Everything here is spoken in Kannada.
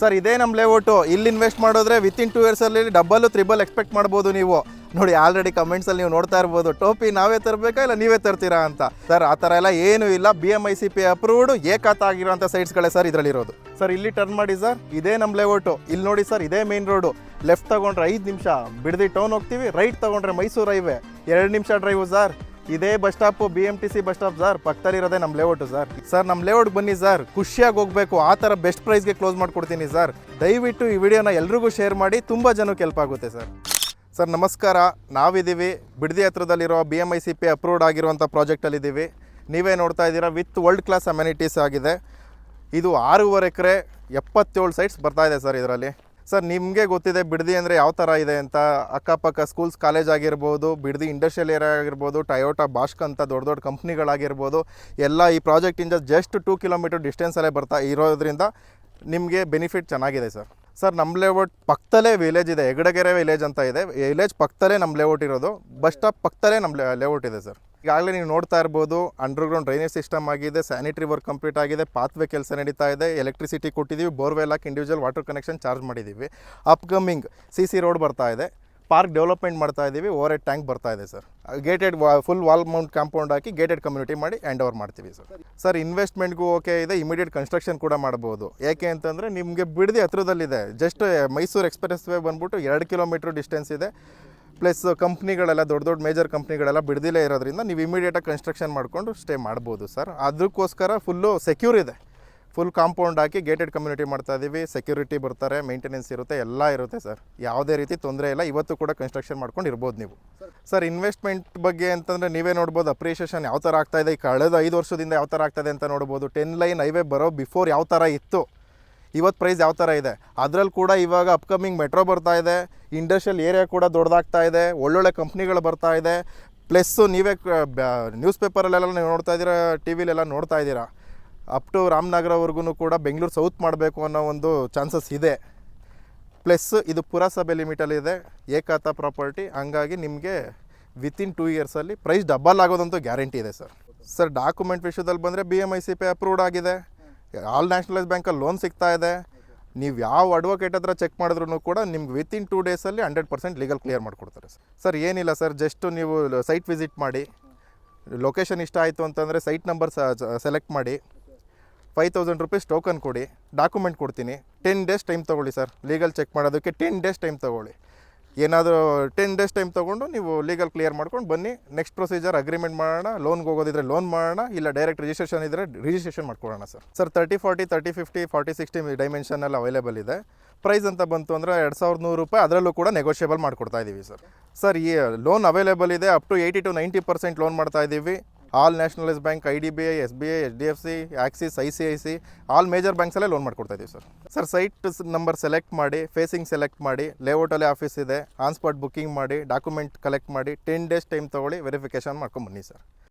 ಸರ್, ಇದೇ ನಮ್ಮ ಲೇಔಟು ಇಲ್ಲಿ ಇನ್ವೆಸ್ಟ್ ಮಾಡಿದ್ರೆ ವಿತ್ ಇನ್ ಟೂ ಇಯರ್ಸಲ್ಲಿ ಡಬಲ್ ತ್ರಿಬಲ್ ಎಕ್ಸ್ಪೆಕ್ಟ್ ಮಾಡ್ಬೋದು ನೀವು. ನೋಡಿ ಆಲ್ರೆಡಿ ಕಮೆಂಟ್ಸಲ್ಲಿ ನೀವು ನೋಡ್ತಾ ಇರ್ಬೋದು. ಟೋಪಿ ನಾವೇ ತರಬೇಕಾ ಇಲ್ಲ ನೀವೇ ತರ್ತೀರಾ ಅಂತ? ಸರ್, ಆ ಥರ ಎಲ್ಲ ಏನೂ ಇಲ್ಲ. B M I C P approved ಏಕಾತ ಆಗಿರೋಂಥ ಸೈಟ್ಸ್ಗಳೇ ಸರ್ ಇದರಲ್ಲಿರೋದು. ಸರ್, ಇಲ್ಲಿ ಟರ್ನ್ ಮಾಡಿ ಸರ್, ಇದೇ ನಮ್ಮ ಲೇಔಟು ಇಲ್ಲಿ ನೋಡಿ ಸರ್, ಇದೇ ಮೇನ್ ರೋಡು ಲೆಫ್ಟ್ ತಗೊಂಡ್ರೆ ಐದು ನಿಮಿಷ. ಬಿಡದಿ ಟೌನ್ ಹೋಗ್ತೀವಿ ರೈಟ್ ತಗೊಂಡ್ರೆ ಮೈಸೂರು ಹೈವೇ ಎರಡು ನಿಮಿಷ ಡ್ರೈವು ಸರ್. ಇದೇ bus stop B M T C bus stop sir. ಪಕ್ಕದಲ್ಲಿರೋದೇ ನಮ್ಮ ಲೇಔಟು ಸರ್. ಸರ್ ನಮ್ಮ ಲೇಔಟ್ ಬನ್ನಿ ಸರ್. ಖುಷಿಯಾಗಿ ಹೋಗಬೇಕು. ಆ ಥರ ಬೆಸ್ಟ್ ಪ್ರೈಸ್ಗೆ ಕ್ಲೋಸ್ ಮಾಡಿಕೊಡ್ತೀನಿ ಸರ್. ದಯವಿಟ್ಟು ಈ ವಿಡಿಯೋನ ಎಲ್ರಿಗೂ ಶೇರ್ ಮಾಡಿ ತುಂಬ ಜನಕ್ಕೆ ಹೆಲ್ಪ್ ಆಗುತ್ತೆ ಸರ್. ಸರ್, ನಮಸ್ಕಾರ. ನಾವಿದ್ದೀವಿ. Bidadi ಹತ್ರದಲ್ಲಿರೋ B M I C P approved ಆಗಿರುವಂಥ ಪ್ರಾಜೆಕ್ಟಲ್ಲಿದ್ದೀವಿ ನೀವೇ ನೋಡ್ತಾ ಇದ್ದೀರಾ ವಿತ್ ವರ್ಲ್ಡ್ ಕ್ಲಾಸ್ ಅಮ್ಯುನಿಟೀಸ್ ಆಗಿದೆ. ಇದು ಆರೂವರೆ ಎಕರೆ, ಎಪ್ಪತ್ತೇಳು ಸೈಟ್ಸ್ ಬರ್ತಾ ಇದೆ ಸರ್ ಇದರಲ್ಲಿ. ಸರ್, ನಿಮಗೆ ಗೊತ್ತಿದೆ, ಬಿಡದಿ ಅಂದರೆ ಯಾವ ಥರ ಇದೆ ಅಂತ. ಅಕ್ಕಪಕ್ಕ ಸ್ಕೂಲ್ಸ್ ಕಾಲೇಜ್ ಆಗಿರ್ಬೋದು, ಬಿಡದಿ ಇಂಡಸ್ಟ್ರಿಯಲ್ ಏರಿಯಾ ಆಗಿರ್ಬೋದು ಟಯೋಟಾ ಬಾಷ್ಕ್ ಅಂತ ದೊಡ್ಡ ದೊಡ್ಡ ಕಂಪ್ನಿಗಳಾಗಿರ್ಬೋದು ಎಲ್ಲ ಈ ಪ್ರಾಜೆಕ್ಟಿಂದ ಜಸ್ಟ್ ಟೂ ಕಿಲೋಮೀಟರ್ ಡಿಸ್ಟೆನ್ಸಲ್ಲೇ ಬರ್ತಾ ಇರೋದ್ರಿಂದ ನಿಮಗೆ ಬೆನಿಫಿಟ್ ಚೆನ್ನಾಗಿದೆ ಸರ್. ಸರ್ ನಮ್ಮ ಲೇಔಟ್ ಪಕ್ಕದಲ್ಲೇ ವಿಲೇಜ್ ಇದೆ ಹೆಗಡಗೆರೆ ವಿಲೇಜ್ ಅಂತ ಇದೆ. ವಿಲೇಜ್ ಪಕ್ಕದಲ್ಲೇ ನಮ್ಮ ಲೇಔಟ್ ಇರೋದು ಬಸ್ ಸ್ಟಾಪ್ ಪಕ್ಕದಲ್ಲೇ ನಮ್ಮ ಲೇಔಟ್ ಇದೆ ಸರ್. ಈಗಾಗಲೇ ನೀವು ನೋಡ್ತಾ ಇರ್ಬೋದು ಅಂಡರ್ಗ್ರೌಂಡ್ ಡ್ರೈನೇಜ್ ಸಿಸ್ಟಮ್ ಆಗಿದೆ ಸ್ಯಾನಿಟರಿ ವರ್ಕ್ ಕಂಪ್ಲೀಟ್ ಆಗಿದೆ ಪಾತ್ವೆ ಕೆಲಸ ನಡೀತಾ ಇದೆ ಎಲೆಕ್ಟ್ರಿಸಿಟಿ ಕೊಟ್ಟಿದ್ದೀವಿ ಬೋರ್ವೆಲ್ ಹಾಕಿ ಇಂಡಿವಿಜುವಲ್ ವಾಟರ್ ಕನೆಕ್ಷನ್ ಚಾರ್ಜ್ ಮಾಡಿದ್ದೀವಿ. ಅಪ್ಕಮಿಂಗ್ ಸಿ ಸಿ ರೋಡ್ ಬರ್ತಾ ಇದೆ ಪಾರ್ಕ್ ಡೆವಲಪ್ಮೆಂಟ್ ಮಾಡ್ತಾ ಇದ್ದೀವಿ ಓವರ್ ಹೆಡ್ ಟ್ಯಾಂಕ್ ಬರ್ತಾ ಇದೆ sir gated full wall mount compound ಹಾಕಿ ಗೇಟೆಡ್ ಕಮ್ಯುನಿಟಿ ಮಾಡಿ ಹ್ಯಾಂಡ್ ಓವರ್ ಮಾಡ್ತೀವಿ ಸರ್ ಸರ್ ಇನ್ವೆಸ್ಟ್ಮೆಂಟ್ಗೂ ಓಕೆ ಇದೆ ಇಮಿಡಿಯೇಟ್ ಕನ್ಸ್ಟ್ರಕ್ಷನ್ ಕೂಡ ಮಾಡ್ಬೋದು. ಏಕೆ ಅಂತಂದರೆ ನಿಮಗೆ ಬಿಡದಿ ಹತ್ರದಲ್ಲಿದೆ ಜಸ್ಟ್ ಮೈಸೂರು ಎಕ್ಸ್ಪ್ರೆಸ್ ವೇ ಬಂದ್ಬಿಟ್ಟು ಎರಡು ಕಿಲೋಮೀಟ್ರ್ ಡಿಸ್ಟೆನ್ಸ್ ಇದೆ. ಪ್ಲಸ್ ಕಂಪ್ನಿಗಳೆಲ್ಲ, ದೊಡ್ಡ ದೊಡ್ಡ ಮೇಜರ್ ಕಂಪ್ನಿಗಳೆಲ್ಲ ಬಿಡದಿಲೇ ಇರೋದ್ರಿಂದ ನೀವು ಇಮಿಡಿಯೇಟಾಗಿ ಕನ್ಸ್ಟ್ರಕ್ಷನ್ ಮಾಡಿಕೊಂಡು ಸ್ಟೇ ಮಾಡ್ಬೋದು ಸರ್. ಅದಕ್ಕೋಸ್ಕರ ಫುಲ್ಲು ಸೆಕ್ಯೂರ್ ಇದೆ. ಫುಲ್ ಕಾಂಪೌಂಡ್ ಹಾಕಿ ಗೇಟೆಡ್ ಕಮ್ಯುನಿಟಿ ಮಾಡ್ತಾ ಇದ್ದೀವಿ ಸೆಕ್ಯೂರಿಟಿ ಬರ್ತಾರೆ ಮೇಂಟೆನೆನ್ಸ್ ಇರುತ್ತೆ, ಎಲ್ಲ ಇರುತ್ತೆ ಸರ್. ಯಾವುದೇ ರೀತಿ ತೊಂದರೆ ಇಲ್ಲ. ಇವತ್ತು ಕೂಡ ಕನ್ಸ್ಟ್ರಕ್ಷನ್ ಮಾಡ್ಕೊಂಡು ಇರ್ಬೋದು ನೀವು. ಸರ್ ಇನ್ವೆಸ್ಟ್ಮೆಂಟ್ ಬಗ್ಗೆ ಅಂತಂದರೆ ನೀವೇ ನೋಡ್ಬೋದು ಅಪ್ರಿಷಿಯೇಷನ್ ಯಾವ ಥರ ಆಗ್ತಾ ಇದೆ. ಈ ಕಳೆದ ಐದು ವರ್ಷದಿಂದ ಯಾವ ಥರ ಆಗ್ತಾಯಿದೆ ಅಂತ ನೋಡ್ಬೋದು. ಟೆನ್ ಲೈನ್ ಹೈವೇ ಬರೋ ಬಿಫೋರ್ ಯಾವ ಥರ ಇತ್ತು? ಇವತ್ತು ಪ್ರೈಸ್ ಯಾವ ಥರ ಇದೆ? ಅದರಲ್ಲಿ ಕೂಡ ಇವಾಗ ಅಪ್ಕಮಿಂಗ್ ಮೆಟ್ರೋ ಬರ್ತಾ ಇದೆ. ಇಂಡಸ್ಟ್ರಿಯಲ್ ಏರಿಯಾ ಕೂಡ ದೊಡ್ಡದಾಗ್ತಾ ಇದೆ. ಒಳ್ಳೊಳ್ಳೆ ಕಂಪ್ನಿಗಳು ಬರ್ತಾ ಇದೆ. ಪ್ಲಸ್ಸು ನೀವೇ ನ್ಯೂಸ್ ಪೇಪರಲ್ಲೆಲ್ಲ ನೀವು ನೋಡ್ತಾ ಇದ್ದೀರಾ ಟಿ ವಿಲೆಲ್ಲ ನೋಡ್ತಾ ಇದ್ದೀರಾ? ಅಪ್ ಟು ರಾಮನಗರವರೆಗೂ ಕೂಡ ಬೆಂಗಳೂರು ಸೌತ್ ಮಾಡಬೇಕು ಅನ್ನೋ ಒಂದು ಚಾನ್ಸಸ್ ಇದೆ. ಪ್ಲಸ್ ಇದು ಪುರಸಭೆ ಲಿಮಿಟಲ್ಲಿದೆ ಏಕಾತ ಪ್ರಾಪರ್ಟಿ ಹಂಗಾಗಿ ನಿಮಗೆ ವಿತಿನ್ ಟೂ ಇಯರ್ಸಲ್ಲಿ ಪ್ರೈಸ್ ಡಬಲ್ ಆಗೋದಂತೂ ಗ್ಯಾರಂಟಿ ಇದೆ ಸರ್ ಸರ್ ಡಾಕ್ಯುಮೆಂಟ್ ವಿಷಯದಲ್ಲಿ ಬಂದರೆ B M I C P approved ಆಗಿದೆ. ಆಲ್ ನ್ಯಾಷನಲೈಸ್ ಬ್ಯಾಂಕಲ್ಲಿ ಲೋನ್ ಸಿಗ್ತಾ ಇದೆ. ನೀವು ಯಾವ ಅಡ್ವೊಕೇಟ್ ಹತ್ರ ಚೆಕ್ ಮಾಡಿದ್ರು ಕೂಡ ನಿಮ್ಗೆ ವಿತಿನ್ ಟೂ ಡೇಸಲ್ಲಿ ಹಂಡ್ರೆಡ್ ಪರ್ಸೆಂಟ್ ಲೀಗಲ್ ಕ್ಲಿಯರ್ ಮಾಡಿಕೊಡ್ತಾರೆ ಸರ್. ಸರ್, ಏನಿಲ್ಲ ಸರ್ ಜಸ್ಟ್ ನೀವು ಸೈಟ್ ವಿಸಿಟ್ ಮಾಡಿ. ಲೊಕೇಶನ್ ಇಷ್ಟ ಆಯಿತು ಅಂತಂದರೆ ಸೈಟ್ ನಂಬರ್ ಸೆಲೆಕ್ಟ್ ಮಾಡಿ. ಫೈವ್ ತೌಸಂಡ್ ರುಪೀಸ್ ಟೋಕನ್ ಕೊಡಿ. ಡಾಕ್ಯುಮೆಂಟ್ ಕೊಡ್ತೀನಿ. ಟೆನ್ ಡೇಸ್ ಟೈಮ್ ತೊಗೊಳ್ಳಿ ಸರ್. ಲೀಗಲ್ ಚೆಕ್ ಮಾಡೋದಕ್ಕೆ ಟೆನ್ ಡೇಸ್ ಟೈಮ್ ತೊಗೊಳ್ಳಿ. ಏನಾದರೂ ಟೆನ್ ಡೇಸ್ ಟೈಮ್ ತೊಗೊಂಡು ನೀವು ಲೀಗಲ್ ಕ್ಲಿಯರ್ ಮಾಡ್ಕೊಂಡು ಬನ್ನಿ. ನೆಕ್ಸ್ಟ್ ಪ್ರೊಸೀಜರ್ ಅಗ್ರಿಮೆಂಟ್ ಮಾಡೋಣ. ಲೋನ್ಗೆ ಹೋಗೋದಿದ್ರೆ ಲೋನ್ ಮಾಡೋಣ. ಇಲ್ಲ ಡೈರೆಕ್ಟ್ ರಿಜಿಸ್ಟ್ರೇಷನ್ ಇದ್ದರೆ ರಿಜಿಸ್ಟ್ರೇಷನ್ ಮಾಡ್ಕೊಳ್ಳೋಣ sir sir thirty forty thirty fifty forty sixty dimensionally available ಇದೆ. ಪ್ರೈಸ್ ಅಂತ ಬಂತು ಅಂದರೆ ಎರಡು ಸಾವಿರದ ನೂರು ರೂಪಾಯಿ ಅದರಲ್ಲೂ ಕೂಡ ನೆಗೋಷಿಯೇಬಲ್ ಮಾಡ್ಕೊಡ್ತಾ ಇದ್ದೀವಿ ಸರ್ ಸರ್ ಈ ಲೋನ್ ಅವೈಲೇಬಲ್ ಇದೆ. Up to eighty to ninety percent loan ಮಾಡ್ತಾ ಇದ್ದೀವಿ all nationalise bank I D B I S B I H D F C Axis I C I C I major ಬ್ಯಾಂಕ್ಸಲ್ಲೇ loan ಮಾಡ್ಕೊಡ್ತಾ ಇದೀವಿ sir. Sir site number select ಮಾಡಿ ಫೇಸಿಂಗ್ ಸೆಲೆಕ್ಟ್ ಮಾಡಿ ಲೇಔಟಲ್ಲೇ ಆಫೀಸ್ ಇದೆ ಆನ್ ಸ್ಪಾಟ್ ಬುಕ್ಕಿಂಗ್ ಮಾಡಿ ಡಾಕ್ಯುಮೆಂಟ್ ಕಲೆಕ್ಟ್ ಮಾಡಿ ಟೆನ್ ಡೇಸ್ ಟೈಮ್ ತೊಗೊಳ್ಳಿ ವೆರಿಫಿಕೇಷನ್ ಮಾಡ್ಕೊಂಡು ಬನ್ನಿ ಸರ್.